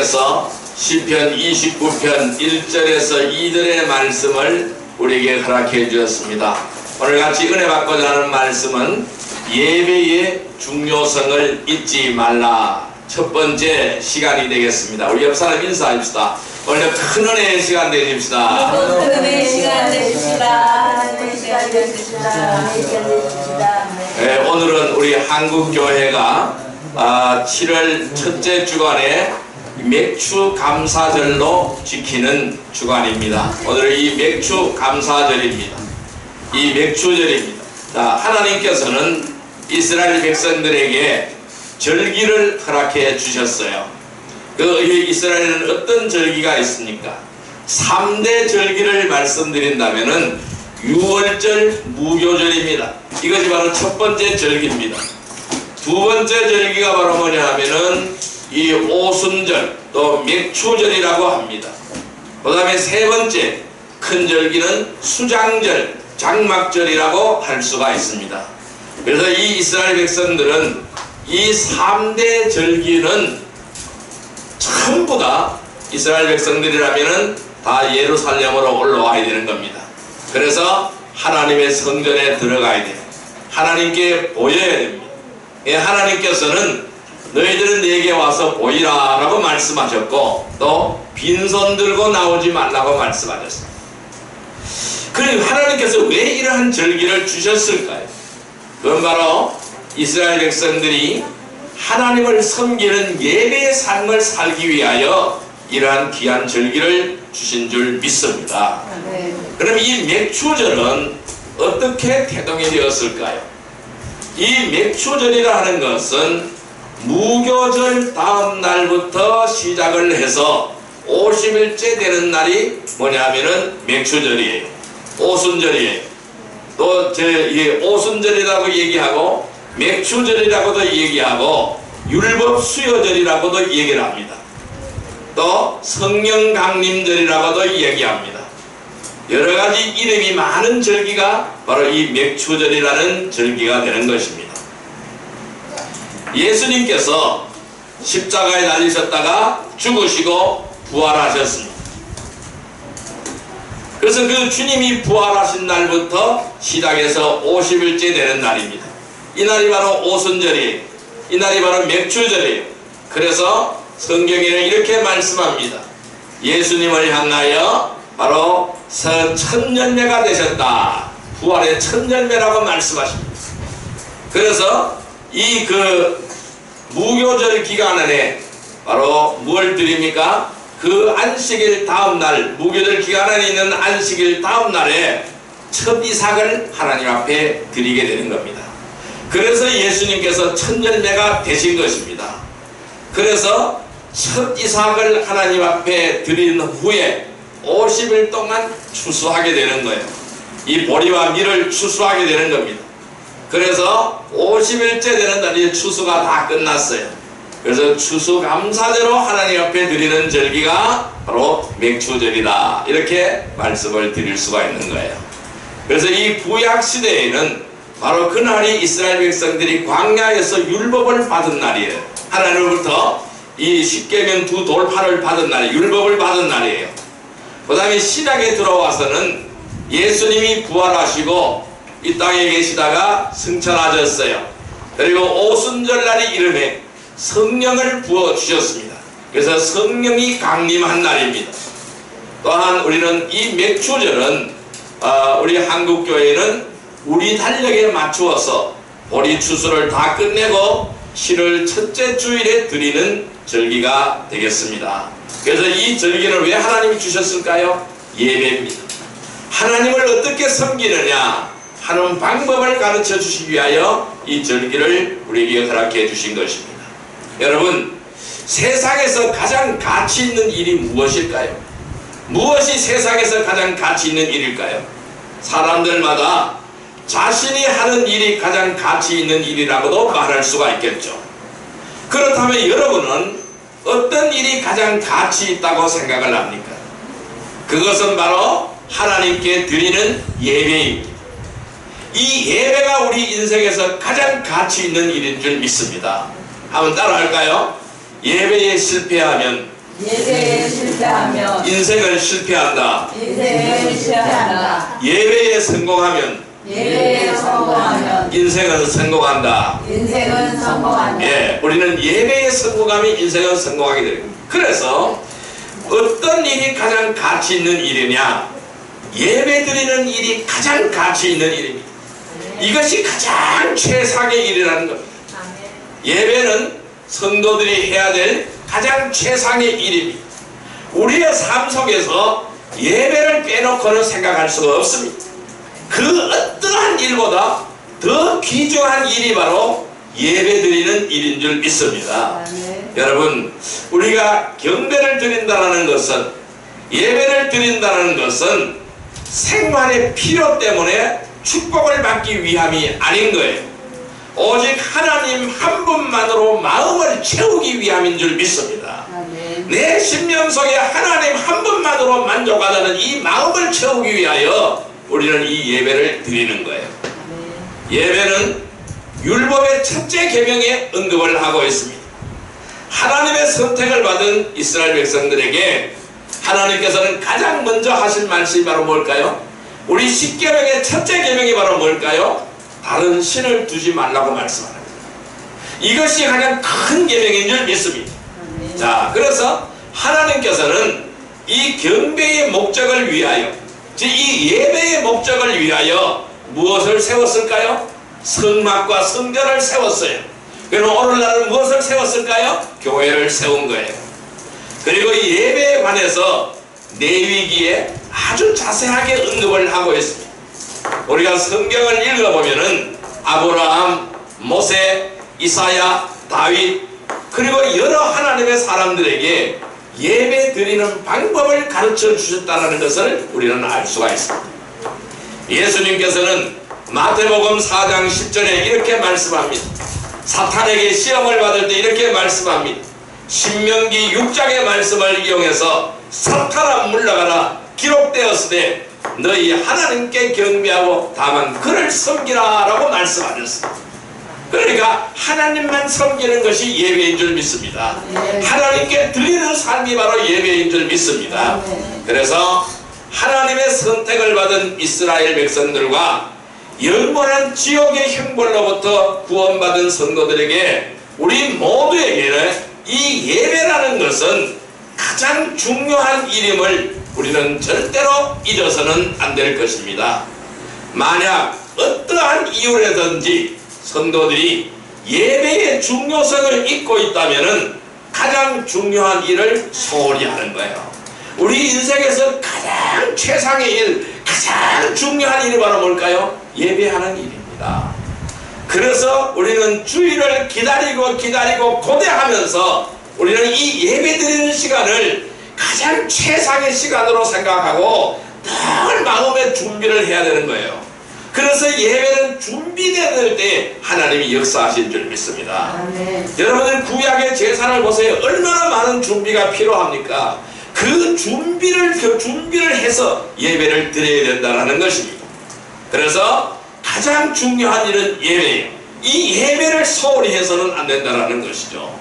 하나님께서 시편 29편 1절에서 2절의 말씀을 우리에게 허락해 주셨습니다. 오늘 같이 은혜 받고자 하는 말씀은 예배의 중요성을 잊지 말라. 첫 번째 시간이 되겠습니다. 우리 옆 사람 인사합시다. 오늘 큰 은혜의 시간 되십시다. 은혜 시간 되십시다. 은혜 시간 되십시다. 시간 되십시다. 예, 오늘은 우리 한국교회가 아, 7월 첫째 주간에 맥주 감사절로 지키는 주간입니다. 오늘은 이 맥주 감사절입니다. 이 맥주절입니다. 자, 하나님께서는 이스라엘 백성들에게 절기를 허락해 주셨어요. 그 이스라엘은 어떤 절기가 있습니까? 3대 절기를 말씀드린다면은 6월절 무교절입니다. 이것이 바로 첫 번째 절기입니다. 두 번째 절기가 바로 뭐냐 하면은 이 오순절 또 맥추절이라고 합니다. 그 다음에 세 번째 큰 절기는 수장절, 장막절이라고 할 수가 있습니다. 그래서 이 이스라엘 백성들은 이 3대 절기는 전부 다 이스라엘 백성들이라면은 다 예루살렘으로 올라와야 되는 겁니다. 그래서 하나님의 성전에 들어가야 돼요. 하나님께 보여야 됩니다. 예, 하나님께서는 너희들은 내게 와서 보이라 라고 말씀하셨고 또 빈손 들고 나오지 말라고 말씀하셨습니다. 그럼 하나님께서 왜 이러한 절기를 주셨을까요? 그건 바로 이스라엘 백성들이 하나님을 섬기는 예배의 삶을 살기 위하여 이러한 귀한 절기를 주신 줄 믿습니다. 네. 그럼 이 맥추절은 어떻게 태동이 되었을까요? 이 맥추절이라 하는 것은 무교절 다음 날부터 시작을 해서 50일째 되는 날이 뭐냐면은 맥추절이에요. 오순절이에요. 또저이 오순절이라고 얘기하고 맥추절이라고도 얘기하고 율법 수요절이라고도 얘기를 합니다. 또 성령 강림절이라고도 얘기합니다. 여러 가지 이름이 많은 절기가 바로 이 맥추절이라는 절기가 되는 것입니다. 예수님께서 십자가에 달리셨다가 죽으시고 부활하셨습니다. 그래서 그 주님이 부활하신 날부터 시작해서 50일째 되는 날입니다. 이 날이 바로 오순절이에요. 이 날이 바로 맥추절이에요. 그래서 성경에는 이렇게 말씀합니다. 예수님을 향하여 바로 천년매가 되셨다. 부활의 천년매라고 말씀하십니다. 그래서 이 그 무교절 기간 안에 바로 무엇을 드립니까? 그 안식일 다음 날, 무교절 기간 안에 있는 안식일 다음 날에 첫 이삭을 하나님 앞에 드리게 되는 겁니다. 그래서 예수님께서 천년매가 되신 것입니다. 그래서 첫 이삭을 하나님 앞에 드린 후에 50일 동안 추수하게 되는 거예요. 이 보리와 밀을 추수하게 되는 겁니다. 그래서 50일째 되는 날이 추수가 다 끝났어요. 그래서 추수 감사제로 하나님 앞에 드리는 절기가 바로 맥추절이다. 이렇게 말씀을 드릴 수가 있는 거예요. 그래서 이 구약 시대에는 바로 그날이 이스라엘 백성들이 광야에서 율법을 받은 날이에요. 하나님으로부터 이 십계명 두 돌파를 받은 날이 율법을 받은 날이에요. 그 다음에 신약에 들어와서는 예수님이 부활하시고 이 땅에 계시다가 승천하셨어요. 그리고 오순절날이 이름에 성령을 부어 주셨습니다. 그래서 성령이 강림한 날입니다. 또한 우리는 이 맥주절은 어, 우리 한국 교회는 우리 달력에 맞추어서 보리 추수를 다 끝내고 7월 첫째 주일에 드리는 절기가 되겠습니다. 그래서 이 절기는 왜 하나님이 주셨을까요? 예배입니다. 하나님을 어떻게 섬기느냐 하는 방법을 가르쳐 주시기 위하여 이 절기를 우리에게 허락해 주신 것입니다. 여러분 세상에서 가장 가치 있는 일이 무엇일까요? 무엇이 세상에서 가장 가치 있는 일일까요? 사람들마다 자신이 하는 일이 가장 가치 있는 일이라고도 말할 수가 있겠죠. 그렇다면 여러분은 어떤 일이 가장 가치 있다고 생각을 합니까? 그것은 바로 하나님께 드리는 예배입니다. 이 예배가 우리 인생에서 가장 가치 있는 일인 줄 믿습니다. 한번 따라할까요? 예배에 실패하면 예배에 실패하며 인생은 실패한다. 인생에 실패한다. 예배에 성공하면 예배에 성공하면 인생은 성공한다. 인생은 성공한다. 예, 우리는 예배에 성공하면 인생은 성공하게 됩니다. 그래서 어떤 일이 가장 가치 있는 일이냐? 예배 드리는 일이 가장 가치 있는 일입니다. 이것이 가장 최상의 일이라는 겁니다. 예배는 성도들이 해야 될 가장 최상의 일입니다. 우리의 삶 속에서 예배를 빼놓고는 생각할 수가 없습니다. 그 어떠한 일보다 더 귀중한 일이 바로 예배 드리는 일인 줄 믿습니다. 여러분, 우리가 경배를 드린다는 것은 예배를 드린다는 것은 생활의 필요 때문에 축복을 받기 위함이 아닌 거예요. 오직 하나님 한 분만으로 마음을 채우기 위함인 줄 믿습니다. 내 심령 속에 하나님 한 분만으로 만족하다는 이 마음을 채우기 위하여 우리는 이 예배를 드리는 거예요. 예배는 율법의 첫째 계명에 언급을 하고 있습니다. 하나님의 선택을 받은 이스라엘 백성들에게 하나님께서는 가장 먼저 하신 말씀이 바로 뭘까요? 우리 십계명의 첫째 계명이 바로 뭘까요? 다른 신을 두지 말라고 말씀합니다. 이것이 가장 큰 계명인 줄 믿습니다. 자, 그래서 하나님께서는 이 경배의 목적을 위하여, 즉 이 예배의 목적을 위하여 무엇을 세웠을까요? 성막과 성전을 세웠어요. 그럼 오늘날은 무엇을 세웠을까요? 교회를 세운 거예요. 그리고 이 예배에 관해서 내위기에 아주 자세하게 언급을 하고 있습니다. 우리가 성경을 읽어보면은 아브라함, 모세, 이사야, 다윗 그리고 여러 하나님의 사람들에게 예배 드리는 방법을 가르쳐 주셨다는 것을 우리는 알 수가 있습니다. 예수님께서는 마태복음 4장 10절에 이렇게 말씀합니다. 사탄에게 시험을 받을 때 이렇게 말씀합니다. 신명기 6장의 말씀을 이용해서 사탄아 물러가라 기록되었으되 너희 하나님께 경배하고 다만 그를 섬기라 라고 말씀하셨습니다. 그러니까 하나님만 섬기는 것이 예배인 줄 믿습니다. 하나님께 드리는 삶이 바로 예배인 줄 믿습니다. 그래서 하나님의 선택을 받은 이스라엘 백성들과 영원한 지옥의 형벌로부터 구원받은 성도들에게 우리 모두에게는 이 예배라는 것은 가장 중요한 일임을 우리는 절대로 잊어서는 안 될 것입니다. 만약 어떠한 이유라든지 성도들이 예배의 중요성을 잊고 있다면 가장 중요한 일을 소홀히 하는 거예요. 우리 인생에서 가장 최상의 일, 가장 중요한 일이 바로 뭘까요? 예배하는 일입니다. 그래서 우리는 주일을 기다리고 기다리고 고대하면서 우리는 이 예배 드리는 시간을 가장 최상의 시간으로 생각하고 늘 마음의 준비를 해야 되는 거예요. 그래서 예배는 준비될 때 하나님이 역사하신 줄 믿습니다. 여러분들 구약의 제사를 보세요. 얼마나 많은 준비가 필요합니까? 그 준비를 그 준비를 해서 예배를 드려야 된다는 것입니다. 그래서 가장 중요한 일은 예배예요. 이 예배를 소홀히 해서는 안 된다는 것이죠.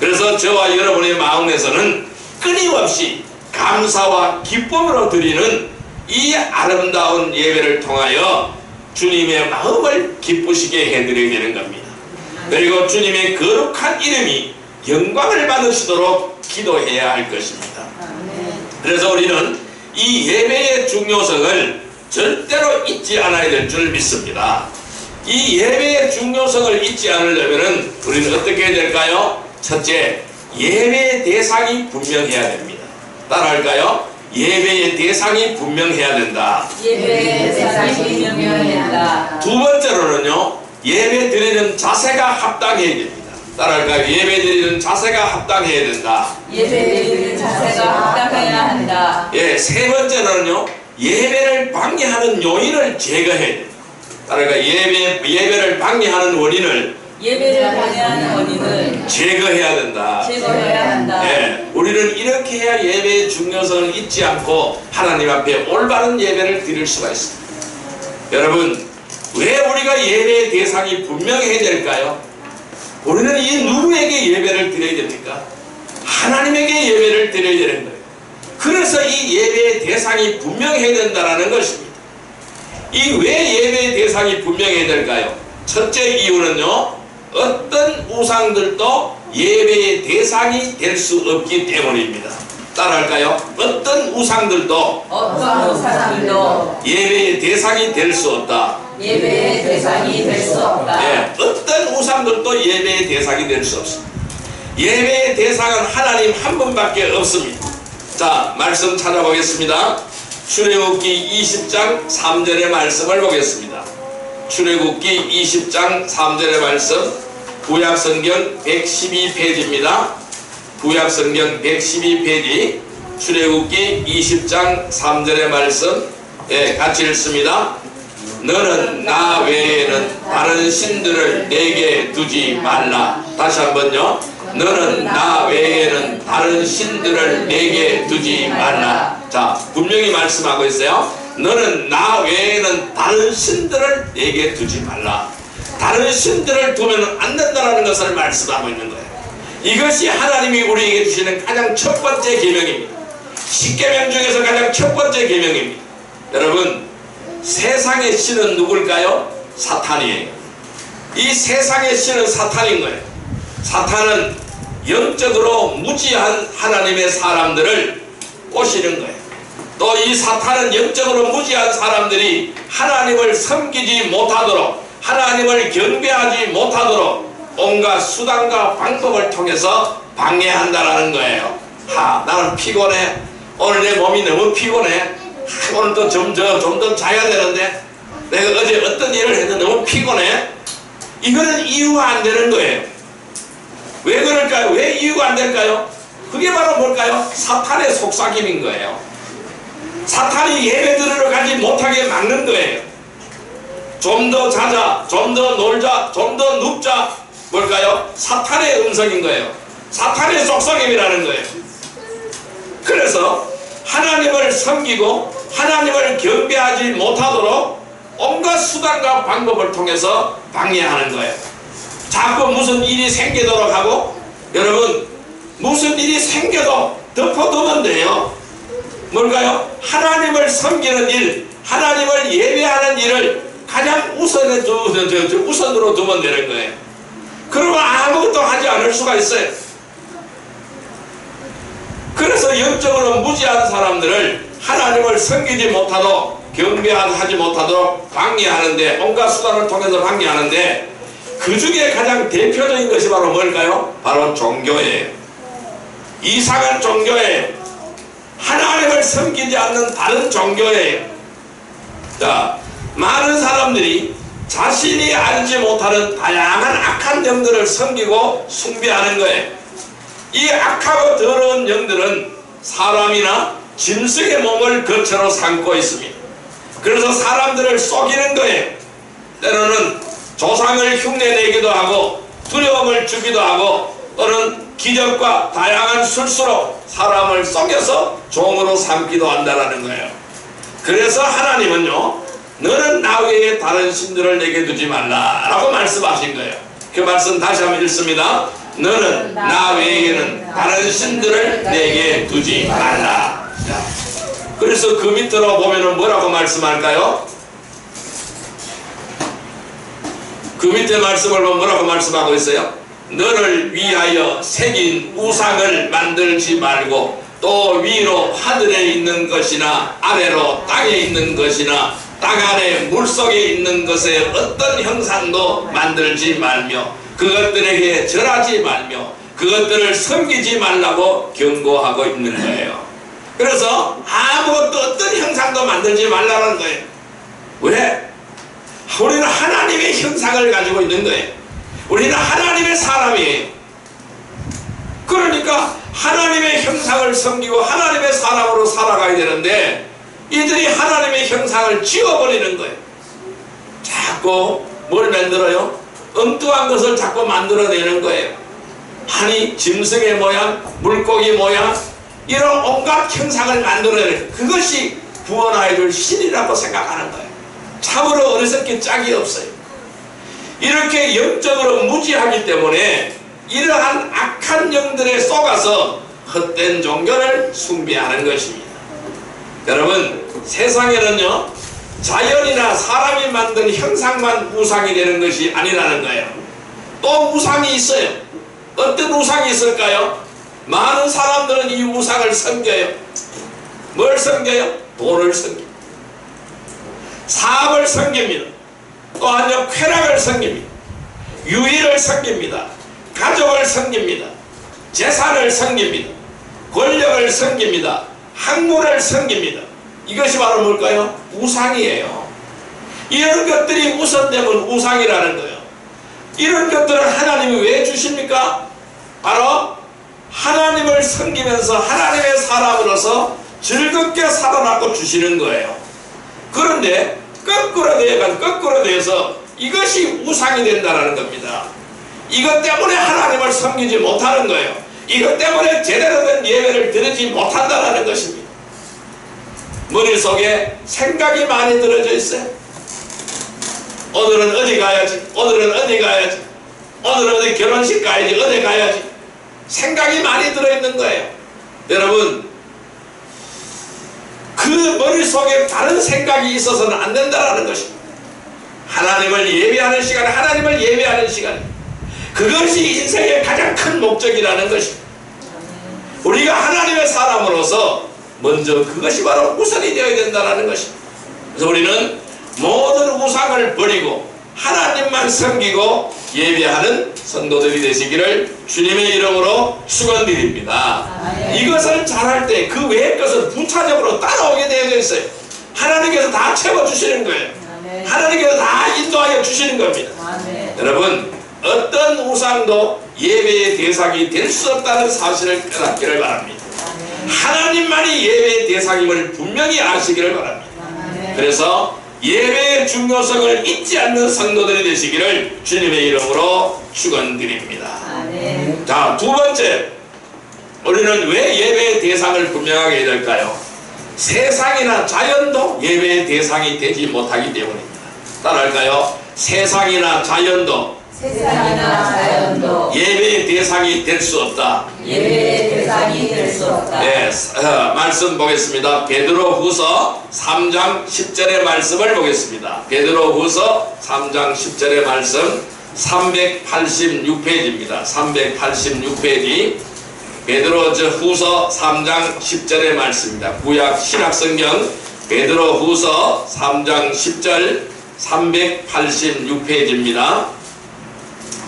그래서 저와 여러분의 마음에서는 끊임없이 감사와 기쁨으로 드리는 이 아름다운 예배를 통하여 주님의 마음을 기쁘시게 해드려야 되는 겁니다. 그리고 주님의 거룩한 이름이 영광을 받으시도록 기도해야 할 것입니다. 그래서 우리는 이 예배의 중요성을 절대로 잊지 않아야 될 줄 믿습니다. 이 예배의 중요성을 잊지 않으려면 우리는 어떻게 해야 될까요? 첫째, 예배의 대상이 분명해야 됩니다. 따라할까요? 예배의 대상이 분명해야 된다. 예배의 대상이 분명해야 두 번째로는요, 예배 드리는 자세가 합당해야 됩니다. 따라할까요? 예배 드리는 자세가 합당해야 된다. 예배 드리는 자세가 합당해야 한다. 예, 세 번째로는요, 예배를 방해하는 요인을 제거해야 됩니다. 따라할까요? 예배, 예배를 방해하는 원인을 예배를 방해하는 원인을 제거해야 된다. 제거해야 한다. 예, 우리는 이렇게 해야 예배의 중요성을 잊지 않고 하나님 앞에 올바른 예배를 드릴 수가 있습니다. 여러분, 왜 우리가 예배의 대상이 분명해야 될까요? 우리는 이 누구에게 예배를 드려야 됩니까? 하나님에게 예배를 드려야 되는 거예요. 그래서 이 예배의 대상이 분명해야 된다는 것입니다. 이 왜 예배의 대상이 분명해야 될까요? 첫째 이유는요, 어떤 우상들도 예배의 대상이 될 수 없기 때문입니다. 따라할까요? 어떤 우상들도 어떤 우상들도 예배의 대상이 될 수 없다. 예배의 대상이 될 수 없다. 예, 어떤 우상들도 예배의 대상이 될 수 없습니다. 예배의 대상은 하나님 한 분밖에 없습니다. 자, 말씀 찾아보겠습니다. 출애굽기 20장 3절의 말씀을 보겠습니다. 출애굽기 20장 3절의 말씀 구약성경 112페이지입니다. 구약성경 112페이지 출애굽기 20장 3절의 말씀 예, 같이 읽습니다. 너는 나 외에는 다른 신들을 내게 두지 말라. 다시 한번요. 너는 나 외에는 다른 신들을 내게 두지 말라. 자, 분명히 말씀하고 있어요. 너는 나 외에는 다른 신들을 내게 두지 말라. 다른 신들을 두면 안 된다는 것을 말씀하고 있는 거예요. 이것이 하나님이 우리에게 주시는 가장 첫 번째 계명입니다. 십계명 중에서 가장 첫 번째 계명입니다. 여러분, 세상의 신은 누굴까요? 사탄이에요. 이 세상의 신은 사탄인 거예요. 사탄은 영적으로 무지한 하나님의 사람들을 꼬시는 거예요. 또 이 사탄은 영적으로 무지한 사람들이 하나님을 섬기지 못하도록 하나님을 경배하지 못하도록 온갖 수단과 방법을 통해서 방해한다라는 거예요. 하, 나는 피곤해. 오늘 내 몸이 너무 피곤해. 하, 오늘 또좀더좀더 자야 되는데 내가 어제 어떤 일을 했는데 너무 피곤해. 이거는 이유가 안 되는 거예요. 왜 그럴까요? 왜 이유가 안 될까요? 그게 바로 뭘까요? 사탄의 속삭임인 거예요. 사탄이 예배 드리러 가지 못하게 막는 거예요. 좀 더 자자, 좀 더 놀자, 좀 더 눕자. 뭘까요? 사탄의 음성인 거예요. 사탄의 속삭임이라는 거예요. 그래서 하나님을 섬기고 하나님을 경배하지 못하도록 온갖 수단과 방법을 통해서 방해하는 거예요. 자꾸 무슨 일이 생기도록 하고 여러분 무슨 일이 생겨도 덮어두면 돼요. 뭘까요? 하나님을 섬기는 일, 하나님을 예배하는 일을 가장 우선에 두, 우선으로 두면 되는 거예요. 그러면 아무것도 하지 않을 수가 있어요. 그래서 영적으로 무지한 사람들을 하나님을 섬기지 못하도록 경배하지 못하도록 방해하는데 온갖 수단을 통해서 방해하는데 그 중에 가장 대표적인 것이 바로 뭘까요? 바로 종교예요. 이상한 종교예요. 하나님을 섬기지 않는 다른 종교예요. 자, 많은 사람들이 자신이 알지 못하는 다양한 악한 영들을 섬기고 숭배하는 거예요. 이 악하고 더러운 영들은 사람이나 짐승의 몸을 거처로 삼고 있습니다. 그래서 사람들을 속이는 거예요. 때로는 조상을 흉내내기도 하고 두려움을 주기도 하고 또는 기적과 다양한 술수로 사람을 속여서 종으로 삼기도 한다는 거예요. 그래서 하나님은요, 너는 나 외에 다른 신들을 내게 두지 말라라고 말씀하신 거예요. 그 말씀 다시 한번 읽습니다. 너는 나 외에는 다른 신들을 내게 두지 말라. 자, 그래서 그 밑으로 보면은 뭐라고 말씀할까요? 그 밑에 말씀을 보면 뭐라고 말씀하고 있어요? 너를 위하여 새긴 우상을 만들지 말고 또 위로 하늘에 있는 것이나 아래로 땅에 있는 것이나 땅 아래 물속에 있는 것의 어떤 형상도 만들지 말며 그것들에게 절하지 말며 그것들을 섬기지 말라고 경고하고 있는 거예요. 그래서 아무것도 어떤 형상도 만들지 말라는 거예요. 왜? 우리는 하나님의 형상을 가지고 있는 거예요. 우리는 하나님의 사람이에요. 그러니까 하나님의 형상을 섬기고 하나님의 사람으로 살아가야 되는데 이들이 하나님의 형상을 지워버리는 거예요. 자꾸 뭘 만들어요? 엉뚱한 것을 자꾸 만들어내는 거예요. 아니 짐승의 모양, 물고기 모양 이런 온갖 형상을 만들어내는 그것이 구원하여 줄 신이라고 생각하는 거예요. 참으로 어리석기 짝이 없어요. 이렇게 영적으로 무지하기 때문에 이러한 악한 영들에 속아서 헛된 종교를 숭배하는 것입니다. 여러분 세상에는요 자연이나 사람이 만든 형상만 우상이 되는 것이 아니라는 거예요. 또 우상이 있어요. 어떤 우상이 있을까요? 많은 사람들은 이 우상을 섬겨요. 뭘 섬겨요? 돈을 섬깁니다. 사업을 섬깁니다. 또한요 쾌락을 섬깁니다. 유의를 섬깁니다. 가족을 섬깁니다. 재산을 섬깁니다. 권력을 섬깁니다. 학문을 섬깁니다. 이것이 바로 뭘까요? 우상이에요. 이런 것들이 우선되면 우상이라는 거예요. 이런 것들을 하나님이 왜 주십니까? 바로 하나님을 섬기면서 하나님의 사람으로서 즐겁게 살아나고 주시는 거예요. 그런데 거꾸로 되어간 거꾸로 되어서 이것이 우상이 된다는 겁니다. 이것 때문에 하나님을 섬기지 못하는 거예요. 이것 때문에 제대로 된 예배를 드리지 못한다는 것입니다. 머릿속에 생각이 많이 들어져 있어요. 오늘은 어디 가야지, 오늘은 어디 가야지, 오늘은 어디 결혼식 가야지, 어디 가야지. 생각이 많이 들어있는 거예요. 여러분, 그 머릿속에 다른 생각이 있어서는 안 된다는 것입니다. 하나님을 예배하는 시간, 하나님을 예배하는 시간. 그것이 인생의 가장 큰 목적이라는 것입니다. 우리가 하나님의 사람으로서 먼저 그것이 바로 우선이 되어야 된다는 것입니다. 그래서 우리는 모든 우상을 버리고 하나님만 섬기고 예배하는 성도들이 되시기를 주님의 이름으로 축원드립니다. 이것을 잘할 때 그 외의 것은 부차적으로 따라오게 되어 있어요. 하나님께서 다 채워주시는 거예요. 하나님께서 다 인도하여 주시는 겁니다. 여러분 어떤 우상도 예배의 대상이 될 수 없다는 사실을 깨닫기를 바랍니다. 하나님만이 예배의 대상임을 분명히 아시기를 바랍니다. 그래서 예배의 중요성을 잊지 않는 성도들이 되시기를 주님의 이름으로 축원드립니다. 자, 두 번째. 우리는 왜 예배의 대상을 분명하게 해야 될까요? 세상이나 자연도 예배의 대상이 되지 못하기 때문입니다. 따라할까요? 세상이나 자연도 세상이나 자연도 예배의 대상이 될 수 없다. 예배의 대상이 될 수 없다. 네, 어, 말씀 보겠습니다. 베드로 후서 3장 10절의 말씀을 보겠습니다. 베드로 후서 3장 10절의 말씀 386페이지입니다. 386페이지 베드로 저 후서 3장 10절의 말씀입니다. 구약 신약성경 베드로 후서 3장 10절 386페이지입니다.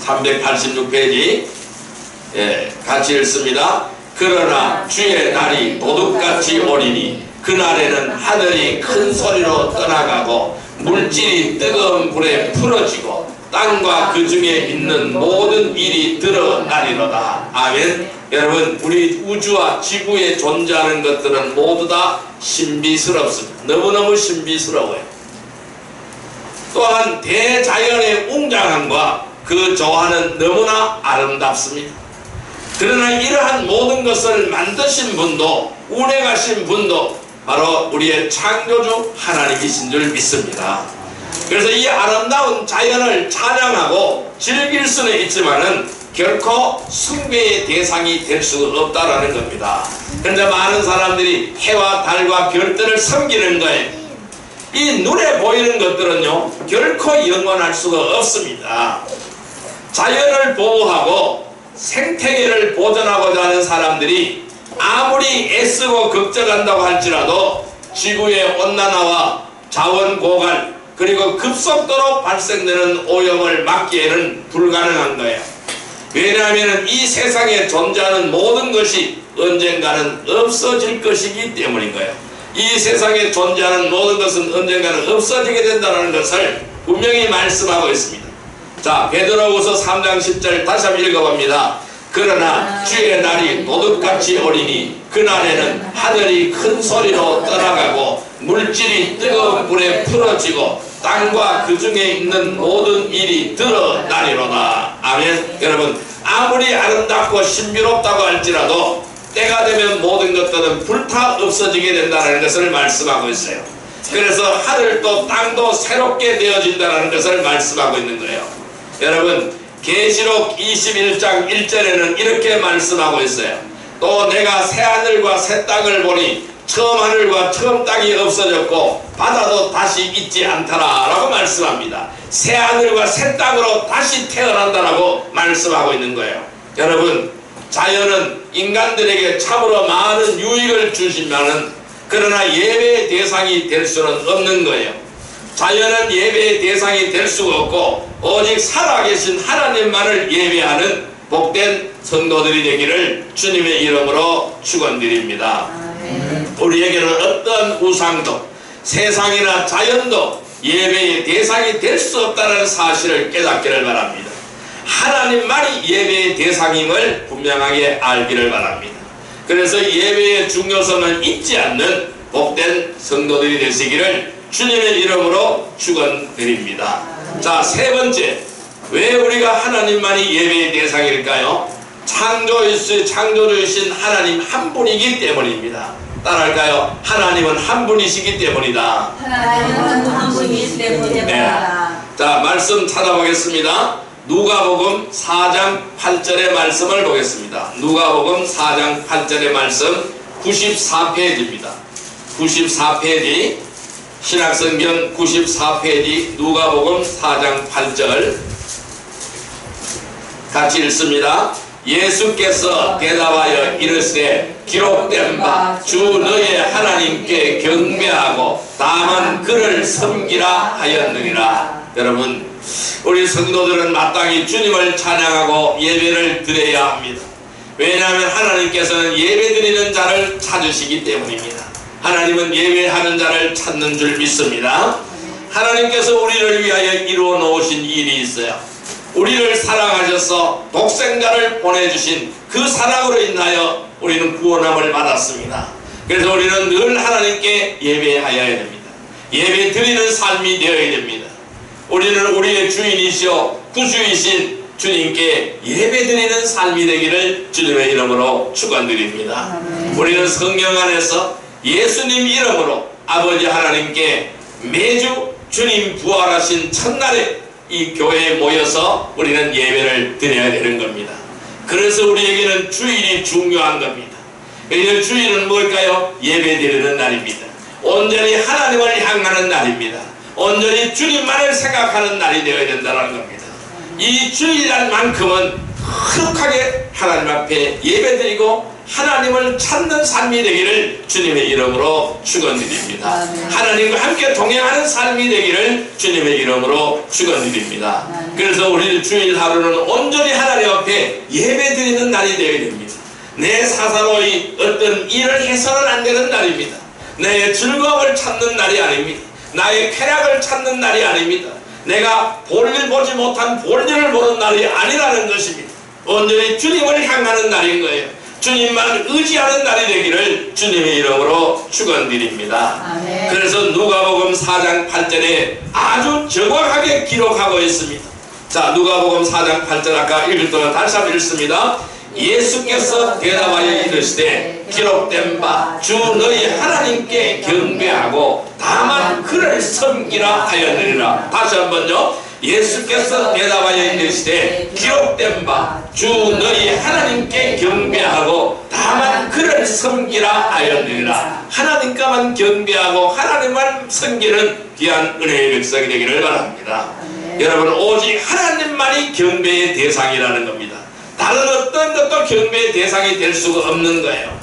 386페이지 예, 같이 읽습니다. 그러나 주의 날이 도둑같이 오리니 그날에는 하늘이 큰 소리로 떠나가고 물질이 뜨거운 불에 풀어지고 땅과 그 중에 있는 모든 일이 드러나리로다. 아멘. 여러분 우리 우주와 지구에 존재하는 것들은 모두 다 신비스럽습니다. 너무너무 신비스러워요. 또한 대자연의 웅장함과 그 조화는 너무나 아름답습니다. 그러나 이러한 모든 것을 만드신 분도 운행하신 분도 바로 우리의 창조주 하나님이신 줄 믿습니다. 그래서 이 아름다운 자연을 찬양하고 즐길 수는 있지만은 결코 숭배의 대상이 될 수 없다라는 겁니다. 그런데 많은 사람들이 해와 달과 별들을 섬기는 거예요. 이 눈에 보이는 것들은요 결코 영원할 수가 없습니다. 자연을 보호하고 생태계를 보존하고자 하는 사람들이 아무리 애쓰고 걱정한다고 할지라도 지구의 온난화와 자원 고갈 그리고 급속도로 발생되는 오염을 막기에는 불가능한 거예요. 왜냐하면 이 세상에 존재하는 모든 것이 언젠가는 없어질 것이기 때문인 거예요. 이 세상에 존재하는 모든 것은 언젠가는 없어지게 된다는 것을 분명히 말씀하고 있습니다. 자, 베드로후서 3장 10절 다시 한번 읽어봅니다. 그러나 주의 날이 도둑같이 오리니 그날에는 하늘이 큰 소리로 떠나가고 물질이 뜨거운 불에 풀어지고 땅과 그 중에 있는 모든 일이 드러나리로다. 아멘. 여러분 아무리 아름답고 신비롭다고 할지라도 때가 되면 모든 것들은 불타 없어지게 된다는 것을 말씀하고 있어요. 그래서 하늘도 땅도 새롭게 되어진다는 것을 말씀하고 있는 거예요. 여러분 계시록 21장 1절에는 이렇게 말씀하고 있어요. 또 내가 새 하늘과 새 땅을 보니 처음 하늘과 처음 땅이 없어졌고 바다도 다시 있지 않더라 라고 말씀합니다. 새 하늘과 새 땅으로 다시 태어난다라고 말씀하고 있는 거예요. 여러분 자연은 인간들에게 참으로 많은 유익을 주시면은 그러나 예배의 대상이 될 수는 없는 거예요. 자연은 예배의 대상이 될 수가 없고 오직 살아계신 하나님만을 예배하는 복된 성도들이 되기를 주님의 이름으로 축원드립니다. 우리에게는 어떤 우상도 세상이나 자연도 예배의 대상이 될 수 없다는 사실을 깨닫기를 바랍니다. 하나님만이 예배의 대상임을 분명하게 알기를 바랍니다. 그래서 예배의 중요성을 잊지 않는 복된 성도들이 되시기를 주님의 이름으로 축원드립니다. 자, 세 번째. 왜 우리가 하나님만이 예배의 대상일까요? 창조주이신, 창조주이신 하나님 한 분이기 때문입니다. 따라할까요? 하나님은 한 분이시기 때문이다. 하나님은 한 분이시 때문입니다. 자, 말씀 찾아보겠습니다. 누가복음 4장 8절의 말씀을 보겠습니다. 누가복음 4장 8절의 말씀 94페이지입니다. 94페이지 신약성경 94페이지 누가복음 4장 8절 같이 읽습니다. 예수께서 대답하여 이르시되 기록된 바 주 너의 하나님께 경배하고 다만 그를 섬기라 하였느니라. 여러분 우리 성도들은 마땅히 주님을 찬양하고 예배를 드려야 합니다. 왜냐하면 하나님께서는 예배 드리는 자를 찾으시기 때문입니다. 하나님은 예배하는 자를 찾는 줄 믿습니다. 하나님께서 우리를 위하여 이루어 놓으신 일이 있어요. 우리를 사랑하셔서 독생자를 보내주신 그 사랑으로 인하여 우리는 구원함을 받았습니다. 그래서 우리는 늘 하나님께 예배하여야 됩니다. 예배 드리는 삶이 되어야 됩니다. 우리는 우리의 주인이시오 구주이신 주님께 예배드리는 삶이 되기를 주님의 이름으로 축원드립니다. 우리는 성경 안에서 예수님 이름으로 아버지 하나님께 매주 주님 부활하신 첫날에 이 교회에 모여서 우리는 예배를 드려야 되는 겁니다. 그래서 우리에게는 주일이 중요한 겁니다. 주일은 뭘까요? 예배 드리는 날입니다. 온전히 하나님을 향하는 날입니다. 온전히 주님만을 생각하는 날이 되어야 된다는 겁니다. 이 주일날만큼은 거룩하게 하나님 앞에 예배드리고 하나님을 찾는 삶이 되기를 주님의 이름으로 축원드립니다. 아멘. 하나님과 함께 동행하는 삶이 되기를 주님의 이름으로 축원드립니다. 아멘. 그래서 우리 주일 하루는 온전히 하나님 앞에 예배드리는 날이 되어야 됩니다. 내 사사로이 어떤 일을 해서는 안 되는 날입니다. 내 즐거움을 찾는 날이 아닙니다. 나의 쾌락을 찾는 날이 아닙니다. 내가 볼일 보지 못한 볼일을 보는 날이 아니라는 것입니다. 온전히 주님을 향하는 날인 거예요. 주님만 의지하는 날이 되기를 주님의 이름으로 축원드립니다. 그래서 누가복음 4장 8절에 아주 정확하게 기록하고 있습니다. 자, 누가복음 4장 8절 아까 동안 다시 한번 읽습니다. 예수께서 대답하여 이르시되 기록된 바 주 너희 하나님께 경배하고 다만 그를 섬기라 하였느니라. 다시 한번요. 예수께서 대답하여 이르시되 기록된 바 주 너희 하나님께 경배하고 다만 그를 섬기라 하였느니라. 하나님과만 경배하고 하나님만 섬기는 귀한 은혜의 백성이 되기를 바랍니다. 여러분 오직 하나님만이 경배의 대상이라는 겁니다. 다른 어떤 것도 경배의 대상이 될 수가 없는 거예요.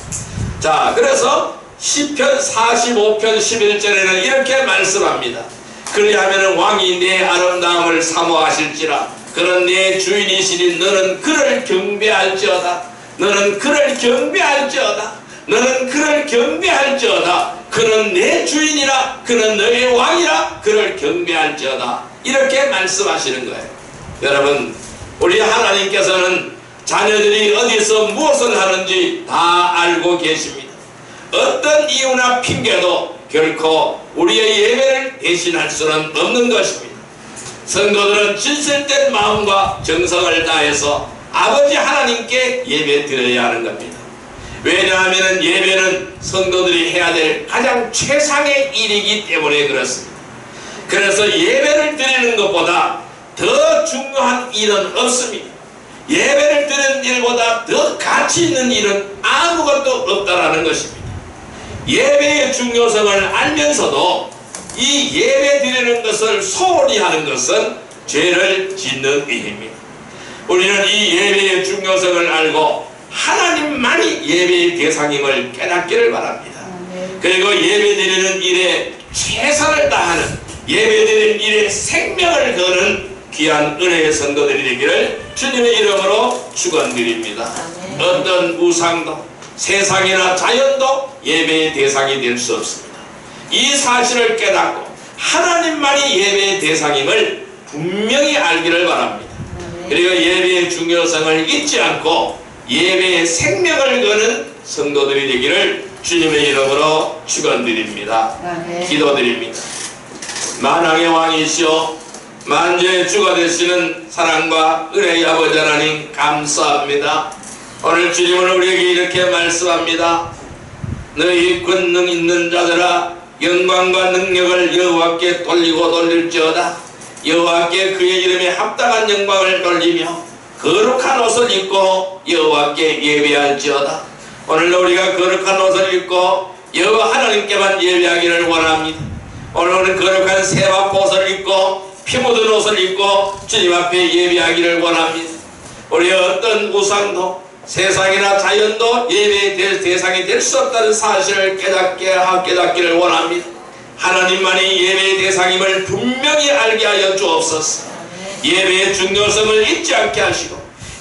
자, 그래서 시편 45편 11절에는 이렇게 말씀합니다. 그리하면 왕이 내 아름다움을 사모하실지라. 그런 내 주인이시니 너는 그를 경배할지어다. 너는 그를 경배할지어다. 너는 그를 경배할지어다. 그는 내 주인이라. 그는 너의 왕이라. 그를 경배할지어다. 이렇게 말씀하시는 거예요. 여러분 우리 하나님께서는 자녀들이 어디서 무엇을 하는지 다 알고 계십니다. 어떤 이유나 핑계도 결코 우리의 예배를 대신할 수는 없는 것입니다. 성도들은 진실된 마음과 정성을 다해서 아버지 하나님께 예배 드려야 하는 겁니다. 왜냐하면 예배는 성도들이 해야 될 가장 최상의 일이기 때문에 그렇습니다. 그래서 예배를 드리는 것보다 더 중요한 일은 없습니다. 예배를 드리는 일보다 더 가치 있는 일은 아무것도 없다라는 것입니다. 예배의 중요성을 알면서도 이 예배 드리는 것을 소홀히 하는 것은 죄를 짓는 일입니다. 우리는 이 예배의 중요성을 알고 하나님만이 예배의 대상임을 깨닫기를 바랍니다. 그리고 예배 드리는 일에 최선을 다하는 예배 드리는 일에 생명을 거는 귀한 은혜의 성도들이 되기를 주님의 이름으로 축원드립니다. 어떤 우상도 세상이나 자연도 예배의 대상이 될 수 없습니다. 이 사실을 깨닫고 하나님만이 예배의 대상임을 분명히 알기를 바랍니다. 그리고 예배의 중요성을 잊지 않고 예배의 생명을 거는 성도들이 되기를 주님의 이름으로 축원드립니다. 기도드립니다. 만왕의 왕이시오 만주의 주가 되시는 사랑과 은혜의 아버지 하나님 감사합니다. 오늘 주님은 우리에게 이렇게 말씀합니다. 너희 권능 있는 자들아 영광과 능력을 여호와께 돌리고 돌릴지어다. 여호와께 그의 이름에 합당한 영광을 돌리며 거룩한 옷을 입고 여호와께 예배할지어다. 오늘 우리가 거룩한 옷을 입고 여호와 하나님께만 예배하기를 원합니다. 오늘은 거룩한 세마포 옷을 입고 피 묻은 옷을 입고 주님 앞에 예배하기를 원합니다. 우리 어떤 우상도 세상이나 자연도 예배의 대- 대상이 될 수 없다는 사실을 깨닫게 하- 깨닫기를 원합니다. 하나님만이 예배의 대상임을 분명히 알게 하여 주옵소서. 예배의 중요성을 잊지 않게 하시고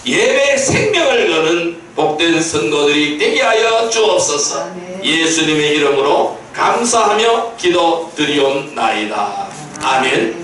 예배의 생명을 거는 복된 성도들이 되게 하여 주옵소서. 예수님의 이름으로 감사하며 기도 드리옵나이다. 아멘.